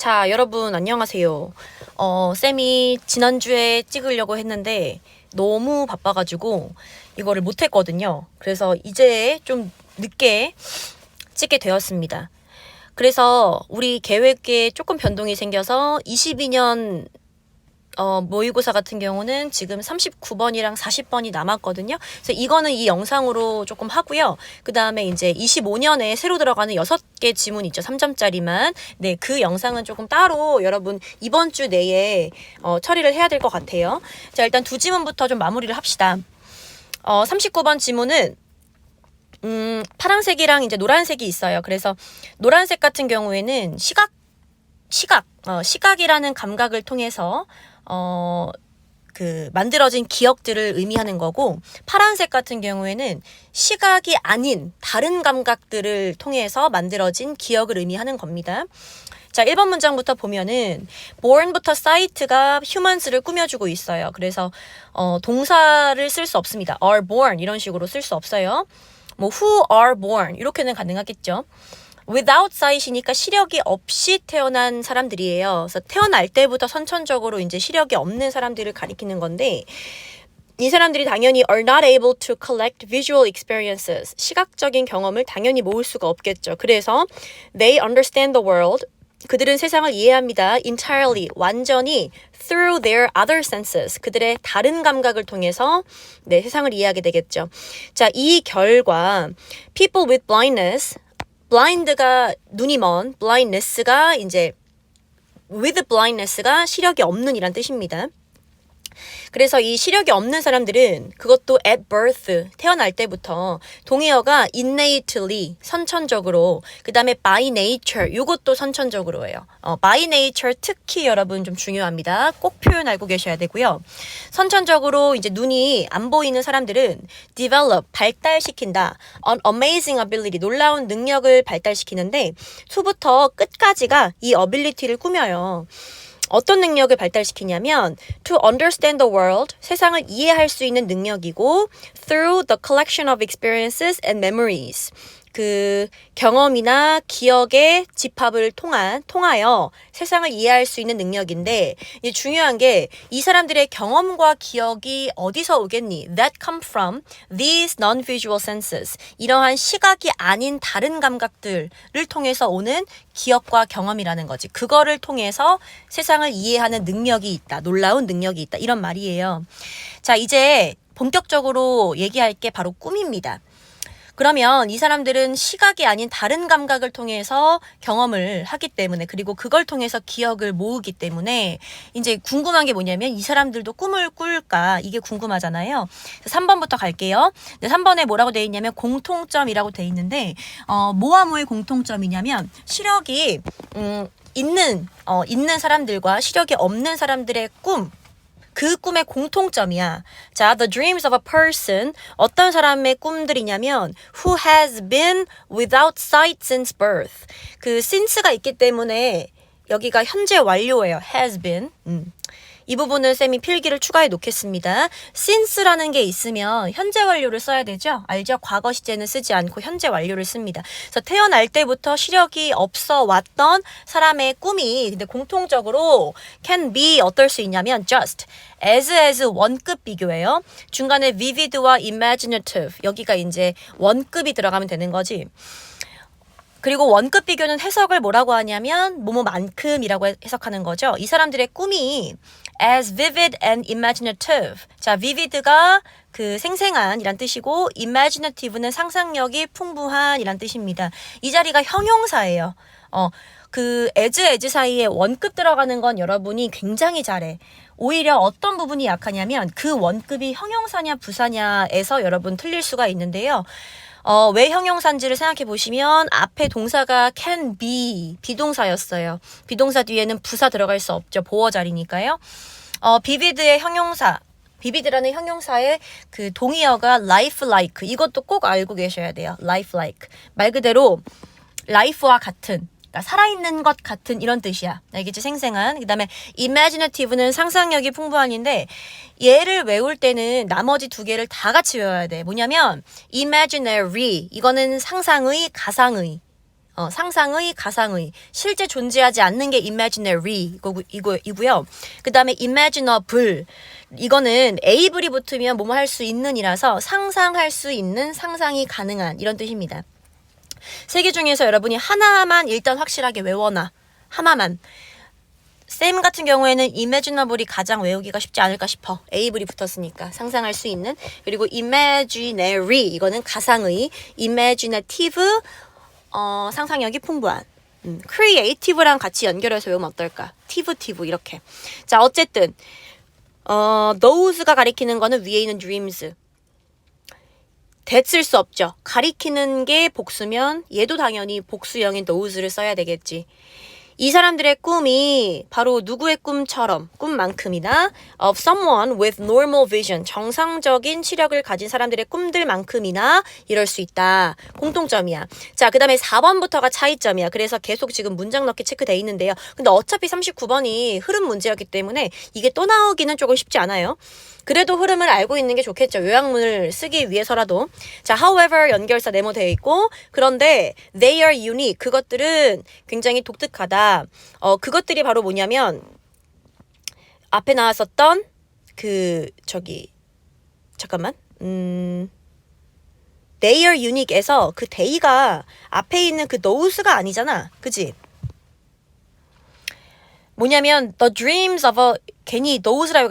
자, 여러분 안녕하세요. 어, 쌤이 지난주에 찍으려고 했는데 너무 바빠가지고 이거를 못했거든요. 그래서 이제 좀 늦게 찍게 되었습니다. 그래서 우리 계획에 조금 변동이 생겨서 22년 어, 모의고사 같은 경우는 지금 39번이랑 40번이 남았거든요. 그래서 이거는 이 영상으로 조금 하고요. 그 다음에 이제 25년에 새로 들어가는 6개 지문 있죠. 3점짜리만. 네, 그 영상은 조금 따로 여러분 이번 주 내에 어, 처리를 해야 될 것 같아요. 자, 일단 두 지문부터 좀 마무리를 합시다. 어, 39번 지문은 음, 파란색이랑 이제 노란색이 있어요. 그래서 노란색 같은 경우에는 시각 시각, 어, 시각이라는 감각을 통해서 어, 그 만들어진 기억들을 의미하는 거고 파란색 같은 경우에는 시각이 아닌 다른 감각들을 통해서 만들어진 기억을 의미하는 겁니다. 자, 1번 문장부터 보면은 born부터 site가 humans를 꾸며주고 있어요. 그래서 어, 동사를 쓸 수 없습니다. are born 이런 식으로 쓸 수 없어요. 뭐 who are born 이렇게는 가능하겠죠. Without sight이니까 시력이 없이 태어난 사람들이에요. 그래서 태어날 때부터 선천적으로 이제 시력이 없는 사람들을 가리키는 건데 이 사람들이 당연히 are not able to collect visual experiences. 시각적인 경험을 당연히 모을 수가 없겠죠. 그래서 they understand the world. 그들은 세상을 이해합니다. entirely, 완전히 through their other senses. 그들의 다른 감각을 통해서 네, 세상을 이해하게 되겠죠. 자, 이 결과 people with blindness blind가 눈이 먼, blindness가 이제 with blindness가 시력이 없는 이란 뜻입니다. 그래서 이 시력이 없는 사람들은 그것도 at birth 태어날 때부터 동의어가 innately 선천적으로 그 다음에 by nature 이것도 선천적으로예요. 어, by nature 특히 여러분 좀 중요합니다. 꼭 표현 알고 계셔야 되고요. 선천적으로 이제 눈이 안 보이는 사람들은 develop 발달시킨다. an amazing ability 놀라운 능력을 발달시키는데 초부터 끝까지가 이 ability를 꾸며요. 어떤 능력을 발달시키냐면 to understand the world 세상을 이해할 수 있는 능력이고 through the collection of experiences and memories 그 경험이나 기억의 집합을 통한 통하여 세상을 이해할 수 있는 능력인데 이제 중요한 게 이 사람들의 경험과 기억이 어디서 오겠니? That come from these non-visual senses. 이러한 시각이 아닌 다른 감각들을 통해서 오는 기억과 경험이라는 거지. 그거를 통해서 세상을 이해하는 능력이 있다. 놀라운 능력이 있다. 이런 말이에요. 자, 이제 본격적으로 얘기할 게 바로 꿈입니다. 그러면 이 사람들은 시각이 아닌 다른 감각을 통해서 경험을 하기 때문에 그리고 그걸 통해서 기억을 모으기 때문에 이제 궁금한 게 뭐냐면 이 사람들도 꿈을 꿀까 이게 궁금하잖아요. 3번부터 갈게요. 3번에 뭐라고 돼 있냐면 공통점이라고 돼 있는데 어, 뭐와 뭐의 공통점이냐면 시력이 음, 있는 어, 있는 사람들과 시력이 없는 사람들의 꿈 그 꿈의 공통점이야. 자, the dreams of a person. 어떤 사람의 꿈들이냐면 who has been without sight since birth. 그 since가 있기 때문에 여기가 현재 완료예요. has been. 음. 이 부분은 쌤이 필기를 추가해 놓겠습니다. since라는 게 있으면 현재 완료를 써야 되죠. 알죠? 과거 시제는 쓰지 않고 현재 완료를 씁니다. 그래서 태어날 때부터 시력이 없어 왔던 사람의 꿈이 근데 공통적으로 can be 어떨 수 있냐면 just as as 원급 비교예요. 중간에 vivid와 imaginative 여기가 이제 원급이 들어가면 되는 거지. 그리고 원급 비교는 해석을 뭐라고 하냐면 뭐뭐만큼이라고 해석하는 거죠. 이 사람들의 꿈이 as vivid and imaginative. 자, vivid가 그 생생한 이란 뜻이고 imaginative는 상상력이 풍부한 이란 뜻입니다. 이 자리가 형용사예요. 어, 그 as as 사이에 원급 들어가는 건 여러분이 굉장히 잘해. 오히려 어떤 부분이 약하냐면 그 원급이 형용사냐 부사냐에서 여러분 틀릴 수가 있는데요. 어, 왜 형용사인지를 생각해 보시면 앞에 동사가 can be 비동사였어요. 비동사 뒤에는 부사 들어갈 수 없죠. 보어 자리니까요. 어, 비비드의 형용사 비비드라는 형용사의 그 동의어가 life like 이것도 꼭 알고 계셔야 돼요. life like 말 그대로 life와 같은 그러니까 살아있는 것 같은 이런 뜻이야. 알겠지? 생생한. 그 다음에 imaginative는 상상력이 풍부한인데 얘를 외울 때는 나머지 두 개를 다 같이 외워야 돼. 뭐냐면 imaginary 이거는 상상의, 가상의. 어, 상상의, 가상의, 실제 존재하지 않는 게 imaginary 이거, 이거, 이고요. 그 다음에 imaginable. 이거는 able이 붙으면 뭐뭐 할 수 있는이라서 상상할 수 있는, 상상이 가능한 이런 뜻입니다. 세 개 중에서 여러분이 하나만 일단 확실하게 외워놔. 하나만. 쌤 같은 경우에는 imaginable이 가장 외우기가 쉽지 않을까 싶어. able이 붙었으니까 상상할 수 있는. 그리고 imaginary 이거는 가상의, imaginative 어, 상상력이 풍부한. 음, creative랑 같이 연결해서 외우면 어떨까? tive, tive 이렇게. 자 어쨌든 어, those가 가리키는 거는 위에 있는 dreams. 대쓸 수 없죠. 가리키는 게 복수면 얘도 당연히 복수형인 those를 써야 되겠지. 이 사람들의 꿈이 바로 누구의 꿈처럼 꿈만큼이나 of someone with normal vision 정상적인 시력을 가진 사람들의 꿈들만큼이나 이럴 수 있다. 공통점이야. 자, 그다음에 4번부터가 차이점이야. 그래서 계속 지금 문장 넣기 체크돼 있는데요. 근데 어차피 39번이 흐름 문제였기 때문에 이게 또 나오기는 조금 쉽지 않아요. 그래도 흐름을 알고 있는 게 좋겠죠. 요약문을 쓰기 위해서라도. 자, however 연결사 네모되어 있고 그런데 they are unique. 그것들은 굉장히 독특하다. 어, 그것들이 바로 뭐냐면 앞에 나왔었던 그 저기 잠깐만. 음 they are unique에서 그 they가 앞에 있는 그 those가 아니잖아. 그지? 뭐냐면 the dreams of a 괜히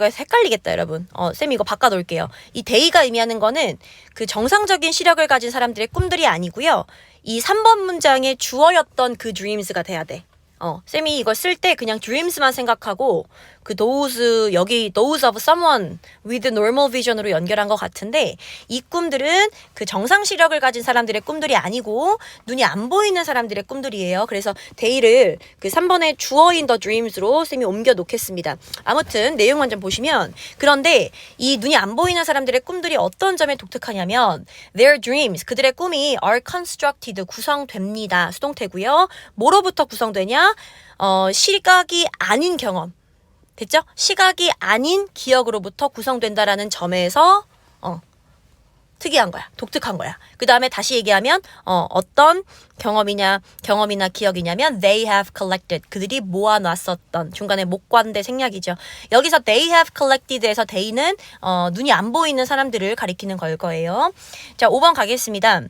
해서 헷갈리겠다 여러분. 어, 쌤 이거 바꿔 놓을게요. 이 day가 의미하는 거는 그 정상적인 시력을 가진 사람들의 꿈들이 아니고요. 이 3번 문장의 주어였던 그 dreams가 돼야 돼. 어, 쌤이 이걸 쓸 때 그냥 dreams만 생각하고 그 those 여기 those of someone with normal vision으로 연결한 것 같은데 이 꿈들은 그 정상 시력을 가진 사람들의 꿈들이 아니고 눈이 안 보이는 사람들의 꿈들이에요. 그래서 day를 그 3번의 주어인 the dreams로 쌤이 옮겨 놓겠습니다. 아무튼 내용만 좀 보시면 그런데 이 눈이 안 보이는 사람들의 꿈들이 어떤 점에 독특하냐면 their dreams 그들의 꿈이 are constructed 구성됩니다. 수동태고요. 뭐로부터 구성되냐? 어, 시각이 아닌 경험. 됐죠? 시각이 아닌 기억으로부터 구성된다라는 점에서 어, 특이한 거야. 독특한 거야. 그 다음에 다시 얘기하면 어, 어떤 경험이냐, 경험이나 기억이냐면 they have collected. 그들이 모아놨었던 중간에 목관대 생략이죠. 여기서 they have collected에서 they는 어, 눈이 안 보이는 사람들을 가리키는 걸 거예요. 자, 5번 가겠습니다.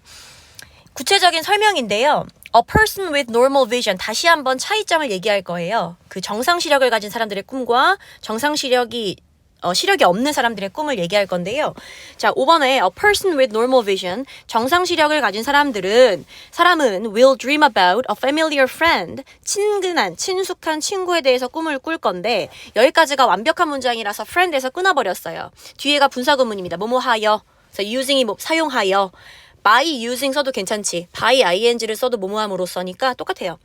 구체적인 설명인데요. A person with normal vision 다시 한번 차이점을 얘기할 거예요. 그 정상 시력을 가진 사람들의 꿈과 정상 시력이 어, 시력이 없는 사람들의 꿈을 얘기할 건데요. 자, 5번에 a person with normal vision 정상 시력을 가진 사람들은 사람은 will dream about a familiar friend 친근한 친숙한 친구에 대해서 꿈을 꿀 건데 여기까지가 완벽한 문장이라서 friend에서 끊어버렸어요. 뒤에가 분사 구문입니다. 뭐뭐 하여 그래서 using이 뭐 사용하여 by using 써도 괜찮지. by ing를 써도 뭐뭐함으로써니까 똑같아요.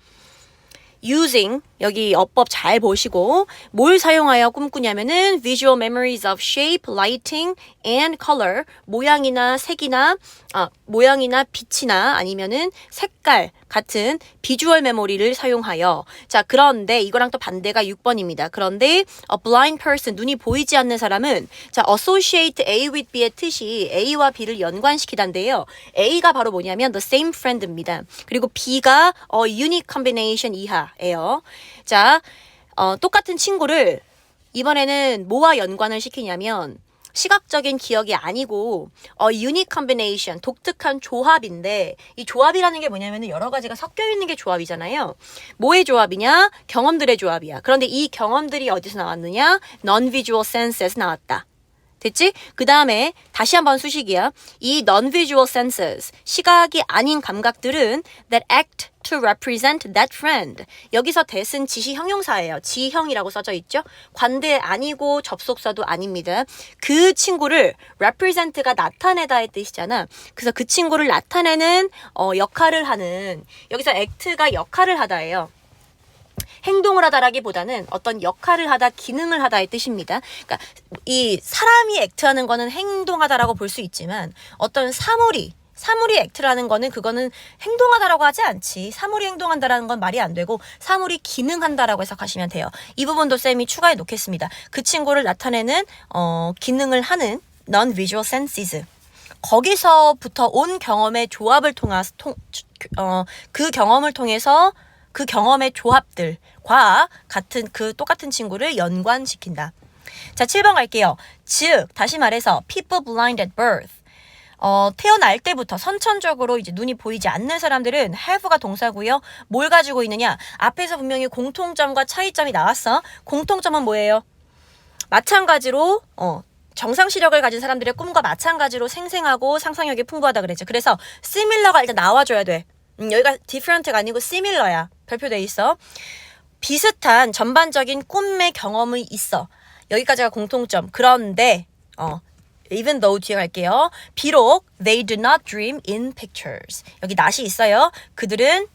using 여기 어법 잘 보시고 뭘 사용하여 꿈꾸냐면은 visual memories of shape, lighting and color 모양이나 색이나 아, 모양이나 빛이나 아니면은 색깔 같은 비주얼 메모리를 사용하여 자 그런데 이거랑 또 반대가 6번입니다. 그런데 a blind person 눈이 보이지 않는 사람은 자 associate A with B의 뜻이 A와 B를 연관시키단데요. A가 바로 뭐냐면 the same friend입니다. 그리고 B가 어 unique combination 이하예요. 자 어, 똑같은 친구를 이번에는 뭐와 연관을 시키냐면 시각적인 기억이 아니고 어 유닉 컨비네이션 독특한 조합인데 이 조합이라는 게 뭐냐면은 여러 가지가 섞여 있는 게 조합이잖아요. 뭐의 조합이냐? 경험들의 조합이야. 그런데 이 경험들이 어디서 나왔느냐? non-visual senses에서 나왔다. 됐지? 그 다음에 다시 한번 수식이야. 이 non-visual senses, 시각이 아닌 감각들은 that act to represent that friend. 여기서 that은 지시 형용사예요. 지형이라고 써져 있죠? 관대 아니고 접속사도 아닙니다. 그 친구를 represent가 나타내다의 뜻이잖아. 그래서 그 친구를 나타내는 어, 역할을 하는 여기서 act가 역할을 하다예요. 행동을 하다라기보다는 어떤 역할을 하다, 기능을 하다의 뜻입니다. 그러니까 이 사람이 액트하는 거는 행동하다라고 볼 수 있지만 어떤 사물이 사물이 액트라는 거는 그거는 행동하다라고 하지 않지. 사물이 행동한다라는 건 말이 안 되고 사물이 기능한다라고 해석하시면 돼요. 이 부분도 쌤이 추가해 놓겠습니다. 그 친구를 나타내는 어, 기능을 하는 non-visual senses. 거기서부터 온 경험의 조합을 통해서 통, 어, 그 경험을 통해서 그 경험의 조합들 과 같은 그 똑같은 친구를 연관시킨다. 자, 7번 갈게요. 즉, 다시 말해서 people blind at birth. 어, 태어날 때부터 선천적으로 이제 눈이 보이지 않는 사람들은 have가 동사고요. 뭘 가지고 있느냐? 앞에서 분명히 공통점과 차이점이 나왔어. 공통점은 뭐예요? 마찬가지로 어, 정상 시력을 가진 사람들의 꿈과 마찬가지로 생생하고 상상력이 풍부하다 그랬죠. 그래서 similar가 일단 나와줘야 돼. 음, 여기가 different가 아니고 similar야. 별표돼 있어. 비슷한 전반적인 꿈의 경험이 있어. 여기까지가 공통점. 그런데 어, even though 뒤에 갈게요. 비록 they do not dream in pictures. 여기 not이 있어요. 그들은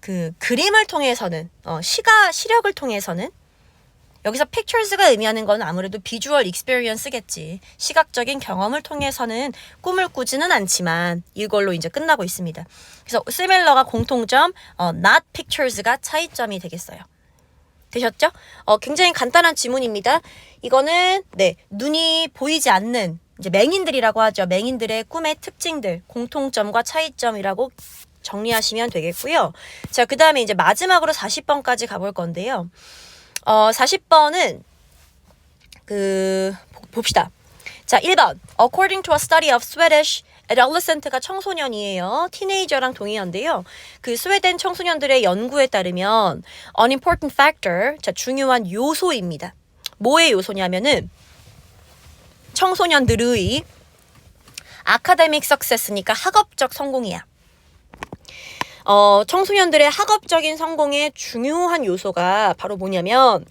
그 그림을 통해서는 어, 시가 시력을 통해서는 여기서 pictures가 의미하는 건 아무래도 비주얼 익스페리언스겠지. 시각적인 경험을 통해서는 꿈을 꾸지는 않지만 이걸로 이제 끝나고 있습니다. 그래서 similar가 공통점, 어, not pictures가 차이점이 되겠어요. 되셨죠? 어, 굉장히 간단한 지문입니다. 이거는 네 눈이 보이지 않는 이제 맹인들이라고 하죠. 맹인들의 꿈의 특징들, 공통점과 차이점이라고 정리하시면 되겠고요. 자, 그 다음에 이제 마지막으로 40번까지 가볼 건데요. 어, 40번은 그 봅시다. 자, 1번. According to a study of Swedish adolescent가 청소년이에요. 티네이저랑 동의어인데요. 그 스웨덴 청소년들의 연구에 따르면 an important factor, 자, 중요한 요소입니다. 뭐의 요소냐면은 청소년들의 아카데믹 석세스니까 학업적 성공이야. 어, 청소년들의 학업적인 성공의 중요한 요소가 바로 뭐냐면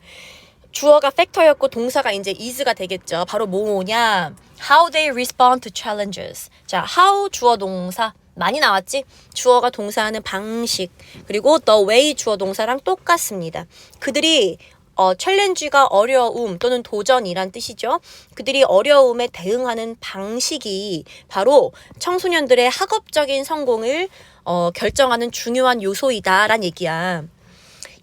주어가 팩터였고 동사가 이제 is가 되겠죠. 바로 뭐냐? How they respond to challenges. 자, how 주어 동사 많이 나왔지? 주어가 동사하는 방식 그리고 the way 주어 동사랑 똑같습니다. 그들이 어, 챌린지가 어려움 또는 도전이란 뜻이죠. 그들이 어려움에 대응하는 방식이 바로 청소년들의 학업적인 성공을 어, 결정하는 중요한 요소이다란 얘기야.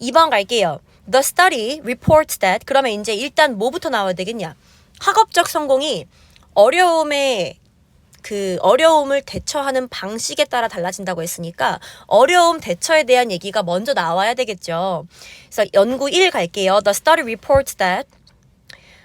2번 갈게요. The study reports that 그러면 이제 일단 뭐부터 나와야 되겠냐? 학업적 성공이 어려움에 그 어려움을 대처하는 방식에 따라 달라진다고 했으니까 어려움 대처에 대한 얘기가 먼저 나와야 되겠죠. 그래서 연구 1 갈게요. The study reports that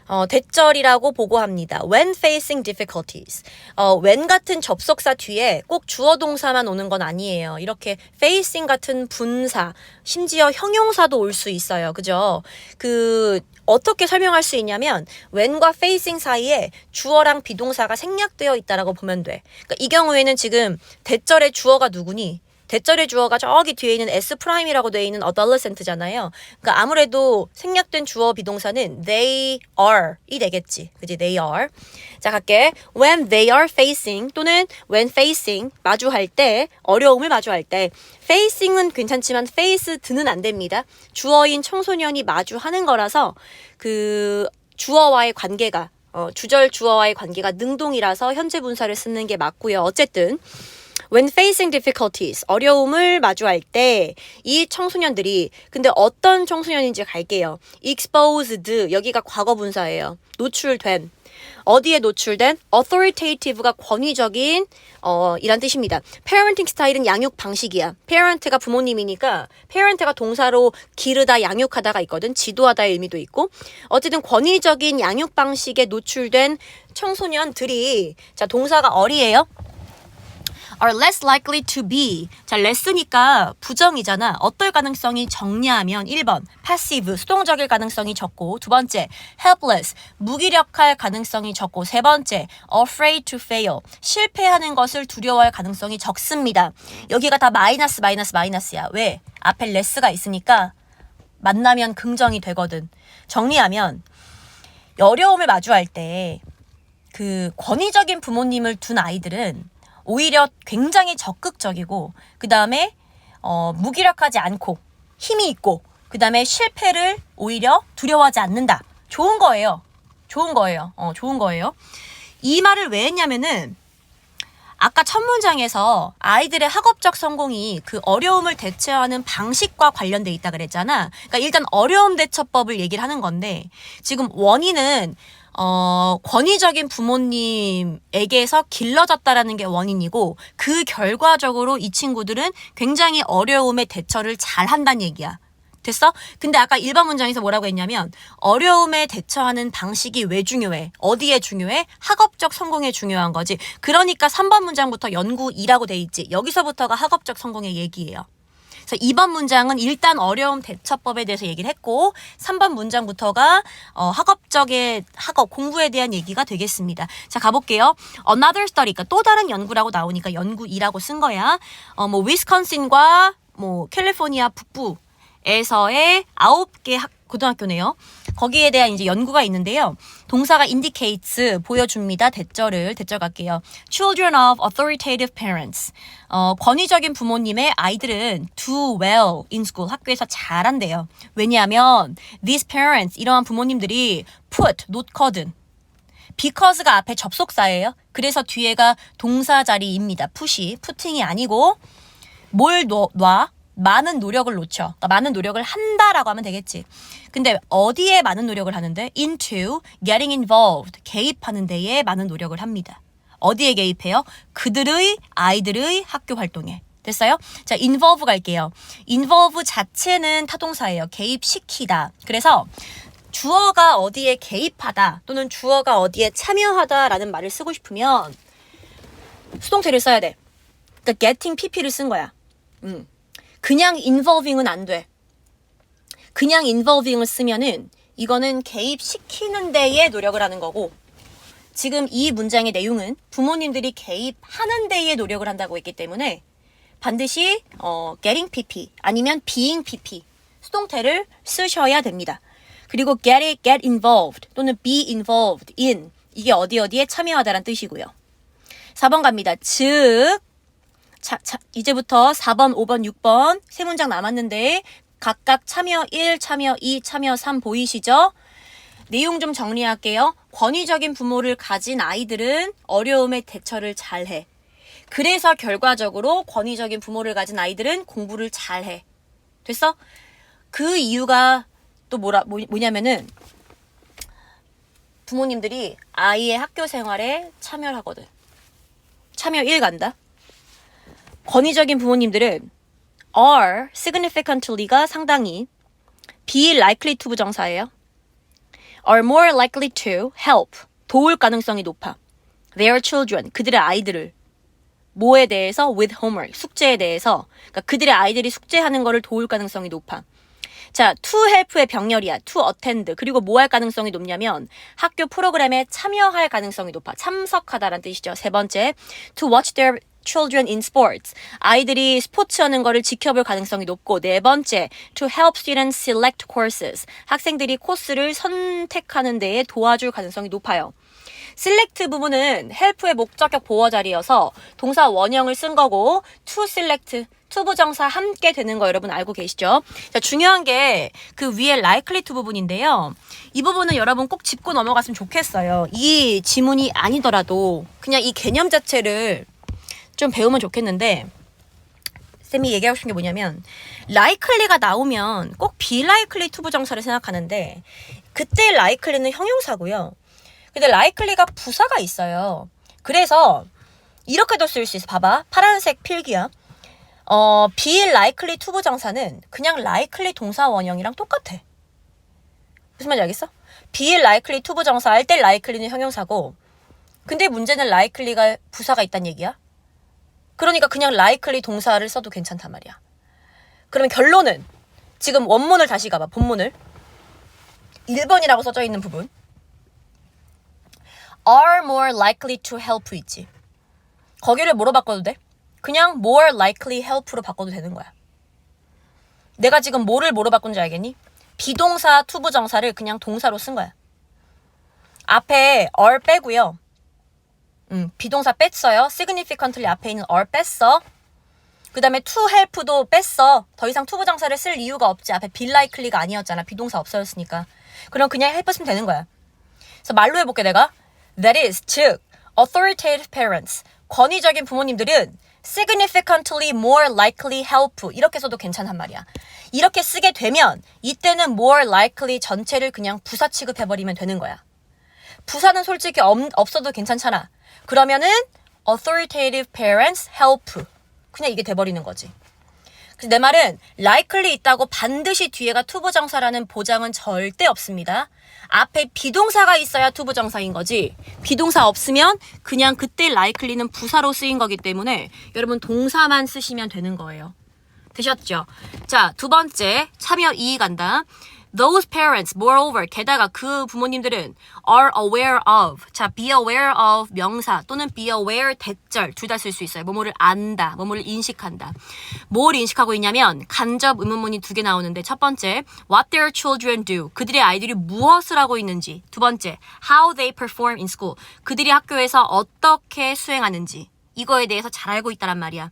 어, 대절이라고 보고합니다. When facing difficulties. 어, when 같은 접속사 뒤에 꼭 주어 동사만 오는 건 아니에요. 이렇게 facing 같은 분사, 심지어 형용사도 올 수 있어요. 그죠? 그 어떻게 설명할 수 있냐면 when과 facing 사이에 주어랑 비동사가 생략되어 있다라고 보면 돼. 그러니까 이 경우에는 지금 대절의 주어가 누구니? 대절의 주어가 저기 뒤에 있는 S 프라임이라고 되어 있는 adolescent잖아요. 그러니까 아무래도 생략된 주어 비동사는 they are이 되겠지. 그지? they are. 자, 갈게. when they are facing 또는 when facing 마주할 때 어려움을 마주할 때 facing은 괜찮지만 face 드는 안 됩니다. 주어인 청소년이 마주하는 거라서 그 주어와의 관계가 어, 주절 주어와의 관계가 능동이라서 현재 분사를 쓰는 게 맞고요. 어쨌든 when facing difficulties 어려움을 마주할 때 이 청소년들이 근데 어떤 청소년인지 갈게요. exposed 여기가 과거 분사예요. 노출된 어디에 노출된 authoritative가 권위적인 어 이란 뜻입니다. parenting 스타일은 양육 방식이야. parent가 부모님이니까 parent가 동사로 기르다 양육하다가 있거든. 지도하다의 의미도 있고 어쨌든 권위적인 양육 방식에 노출된 청소년들이 자 동사가 어리예요. Are less likely to be. 자, less니까 부정이잖아. 어떨 가능성이 적냐면 1번 passive, 수동적일 가능성이 적고 두 번째 helpless, 무기력할 가능성이 적고 세 번째 afraid to fail, 실패하는 것을 두려워할 가능성이 적습니다. 여기가 다 마이너스 마이너스 마이너스야. 왜? 앞에 less가 있으니까 만나면 긍정이 되거든. 정리하면 어려움을 마주할 때 그 권위적인 부모님을 둔 아이들은 오히려 굉장히 적극적이고 그 다음에 어, 무기력하지 않고 힘이 있고 그 다음에 실패를 오히려 두려워하지 않는다. 좋은 거예요. 좋은 거예요. 어, 좋은 거예요. 이 말을 왜 했냐면은 아까 첫 문장에서 아이들의 학업적 성공이 그 어려움을 대처하는 방식과 관련돼 있다 그랬잖아. 그러니까 일단 어려움 대처법을 얘기를 하는 건데 지금 원인은 어, 권위적인 부모님에게서 길러졌다라는 게 원인이고 그 결과적으로 이 친구들은 굉장히 어려움의 대처를 잘 한다는 얘기야. 됐어? 근데 아까 일반 문장에서 뭐라고 했냐면 어려움에 대처하는 방식이 왜 중요해? 어디에 중요해? 학업적 성공에 중요한 거지. 그러니까 3번 문장부터 연구 2라고 돼 있지. 여기서부터가 학업적 성공의 얘기예요. 그래서 2번 문장은 일단 어려움 대처법에 대해서 얘기를 했고 3번 문장부터가 어, 학업적의 학업 공부에 대한 얘기가 되겠습니다. 자 가볼게요. Another study, 그러니까 또 다른 연구라고 나오니까 연구 2라고 쓴 거야. 어, 뭐 위스콘신과 뭐 캘리포니아 북부 에서의 아홉 개 학, 고등학교네요. 거기에 대한 이제 연구가 있는데요. 동사가 indicates 보여줍니다. 대절을 대절 갈게요. Children of authoritative parents. 어, 권위적인 부모님의 아이들은 do well in school. 학교에서 잘한대요. 왜냐하면 these parents 이러한 부모님들이 put 놓거든. because가 앞에 접속사예요. 그래서 뒤에가 동사 자리입니다. 푸시, 푸팅이 아니고 뭘 놔? 놔? 많은 노력을 놓쳐. 그러니까 많은 노력을 한다라고 하면 되겠지. 근데 어디에 많은 노력을 하는데? into getting involved. 개입하는 데에 많은 노력을 합니다. 어디에 개입해요? 그들의 아이들의 학교 활동에. 됐어요? 자, involve 갈게요. involve 자체는 타동사예요. 개입시키다. 그래서 주어가 어디에 개입하다 또는 주어가 어디에 참여하다라는 말을 쓰고 싶으면 수동태를 써야 돼. 그러니까 getting pp를 쓴 거야. 음. 그냥 involving은 안 돼. 그냥 involving을 쓰면은 이거는 개입시키는 데에 노력을 하는 거고 지금 이 문장의 내용은 부모님들이 개입하는 데에 노력을 한다고 했기 때문에 반드시 어, getting pp 아니면 being pp 수동태를 쓰셔야 됩니다. 그리고 get it, get involved 또는 be involved in 이게 어디 어디에 참여하다란 뜻이고요. 4번 갑니다. 즉 자, 자, 이제부터 4번, 5번, 6번 세 문장 남았는데 각각 참여 1, 참여 2, 참여 3 보이시죠? 내용 좀 정리할게요. 권위적인 부모를 가진 아이들은 어려움에 대처를 잘해. 그래서 결과적으로 권위적인 부모를 가진 아이들은 공부를 잘해. 됐어? 그 이유가 또 뭐라 뭐, 뭐냐면은 부모님들이 아이의 학교 생활에 참여를 하거든. 참여 1 간다. 권위적인 부모님들은 are significantly가 상당히 be likely to 부정사예요. are more likely to help 도울 가능성이 높아. their children 그들의 아이들을 뭐에 대해서 with homework 숙제에 대해서 그러니까 그들의 아이들이 숙제하는 거를 도울 가능성이 높아. 자, to help의 병렬이야. to attend. 그리고 뭐 할 가능성이 높냐면 학교 프로그램에 참여할 가능성이 높아. 참석하다라는 뜻이죠. 세 번째, to watch their children in sports. 아이들이 스포츠 하는 거를 지켜볼 가능성이 높고 네 번째, to help students select courses. 학생들이 코스를 선택하는 데에 도와줄 가능성이 높아요. select 부분은 help의 목적격 보어 자리여서 동사 원형을 쓴 거고 to select to 부정사 함께 되는 거 여러분 알고 계시죠? 자, 중요한 게 그 위에 likely to 부분인데요. 이 부분은 여러분 꼭 짚고 넘어갔으면 좋겠어요. 이 지문이 아니더라도 그냥 이 개념 자체를 좀 배우면 좋겠는데 쌤이 얘기하고 싶은 게 뭐냐면 likely가 나오면 꼭 likely to 부정사를 생각하는데 그때 likely는 형용사고요. 근데 likely가 부사가 있어요. 그래서 이렇게도 쓸 수 있어. 봐봐. 파란색 필기야. 어, be likely to 부정사는 그냥 likely 동사 원형이랑 똑같아. 무슨 말인지 알겠어? be likely to 부정사 할 때 likely는 형용사고 근데 문제는 likely가 부사가 있다는 얘기야. 그러니까 그냥 likely 동사를 써도 괜찮단 말이야. 그러면 결론은 지금 원문을 다시 가봐. 본문을. 1번이라고 써져 있는 부분. are more likely to help 있지. 거기를 뭐로 바꿔도 돼? 그냥 more likely help로 바꿔도 되는 거야. 내가 지금 뭐를 뭐로 바꾼지 알겠니? 비동사 투부정사를 그냥 동사로 쓴 거야. 앞에 are 빼고요. 음, 비동사 뺐어요. significantly 앞에 있는 are 뺐어. 그 다음에 to help도 뺐어. 더 이상 to 부정사를 쓸 이유가 없지. 앞에 be likely가 아니었잖아. 비동사 없어졌으니까. 그럼 그냥 help 쓰면 되는 거야. 그래서 말로 해볼게 내가. That is, 즉 authoritative parents, 권위적인 부모님들은 significantly more likely help 이렇게 써도 괜찮단 말이야. 이렇게 쓰게 되면 이때는 more likely 전체를 그냥 부사 취급해버리면 되는 거야. 부사는 솔직히 없, 없어도 괜찮잖아. 그러면은 authoritative parents help 그냥 이게 돼버리는 거지. 내 말은 likely 있다고 반드시 뒤에가 투부정사라는 보장은 절대 없습니다. 앞에 비동사가 있어야 투부정사인 거지. 비동사 없으면 그냥 그때 likely는 부사로 쓰인 거기 때문에 여러분 동사만 쓰시면 되는 거예요. 되셨죠? 자, 두 번째 참여 2 간다. Those parents, moreover, 게다가 그 부모님들은 are aware of. 자, be aware of 명사 또는 be aware 대절 둘 다 쓸 수 있어요. 뭐뭐를 안다, 뭐뭐를 인식한다. 뭘 인식하고 있냐면 간접 의문문이 두 개 나오는데 첫 번째, what their children do. 그들의 아이들이 무엇을 하고 있는지. 두 번째, how they perform in school. 그들이 학교에서 어떻게 수행하는지. 이거에 대해서 잘 알고 있다란 말이야.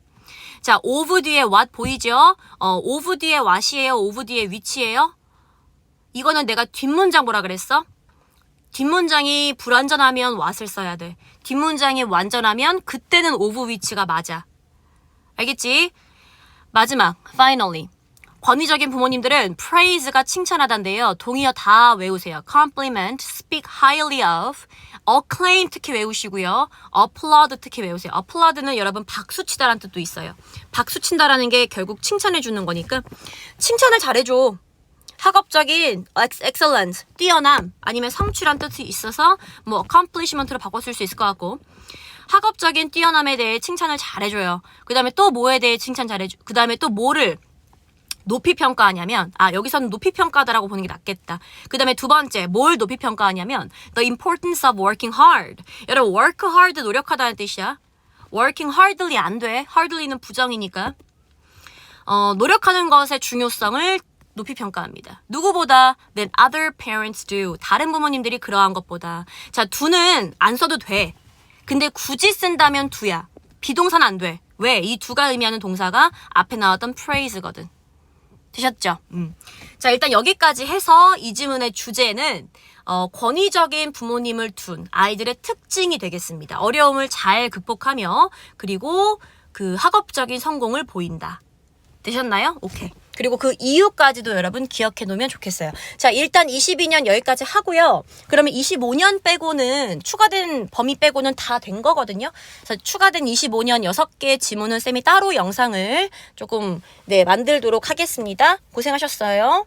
자, of 뒤에 what 보이죠? 어, of 뒤에 what이에요? of 뒤에 which이에요? 이거는 내가 뒷문장 뭐라 그랬어? 뒷문장이 불완전하면 what을 써야 돼. 뒷문장이 완전하면 그때는 of which가 맞아. 알겠지? 마지막, finally. 권위적인 부모님들은 praise가 칭찬하단데요. 동의어 다 외우세요. compliment, speak highly of, acclaim 특히 외우시고요. applaud 특히 외우세요. applaud는 여러분 박수 치다라는 뜻도 있어요. 박수 친다라는 게 결국 칭찬해 주는 거니까 칭찬을 잘해줘. 학업적인 ex- excellence, 뛰어남 아니면 성취란 뜻이 있어서 뭐 accomplishment로 쓸수 있을 것 같고 학업적인 뛰어남에 대해 칭찬을 잘 해줘요. 그 다음에 또 뭐에 대해 칭찬 잘 해줘. 그 다음에 또 뭐를 높이 평가하냐면 아 여기서는 높이 평가다라고 보는 게 낫겠다. 그 다음에 두 번째 뭘 높이 평가하냐면 the importance of working hard. 여러분 work hard 노력하다는 뜻이야. working hardly 안 돼. hardly는 부정이니까. 어, 노력하는 것의 중요성을 높이 평가합니다. 누구보다 than other parents do. 다른 부모님들이 그러한 것보다. 자, 두는 안 써도 돼. 근데 굳이 쓴다면 두야. 비동사는 안 돼. 왜? 이 두가 의미하는 동사가 앞에 나왔던 praise거든. 되셨죠? 음. 자, 일단 여기까지 해서 이 지문의 주제는 어, 권위적인 부모님을 둔 아이들의 특징이 되겠습니다. 어려움을 잘 극복하며 그리고 그 학업적인 성공을 보인다. 되셨나요? 오케이. 그리고 그 이유까지도 여러분 기억해 놓으면 좋겠어요. 자, 일단 22년 여기까지 하고요. 그러면 25년 빼고는 추가된 범위 빼고는 다 된 거거든요. 그래서 추가된 25년 6개 지문은 쌤이 따로 영상을 조금 네, 만들도록 하겠습니다. 고생하셨어요.